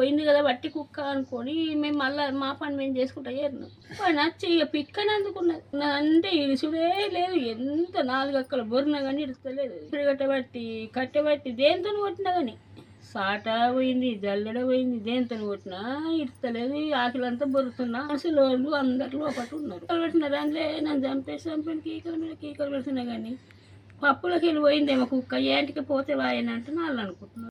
పోయింది కదా పట్టి కుక్క అనుకొని మేము మళ్ళీ మా పని మేము చేసుకుంటా చేరినాం. పని వచ్చి ఇక పిక్కని అందుకున్నది అంటే ఇరుసుడే లేదు. ఎంత నాలుగు అక్కల బొరినా కానీ ఇడుస్తలేదు కట్టబట్టి కట్టబట్టి దేంతో కొట్టినా కానీ సాట పోయింది జల్లెడ పోయింది దేంతో కొట్టినా ఇడతలేదు ఆకులంతా బొరుతున్నా మనసులో అందరిలో అందరు లోపల ఉన్నారు. పెట్టినారు అందులో నన్ను చంపేసి చంపని కీకల మీద కీకలు పెడుతున్నా కానీ పప్పులకి వెళ్ళి పోయిందేమో కుక్క. ఏంటికి పోతే వాయనంటే వాళ్ళు అనుకుంటున్నారు.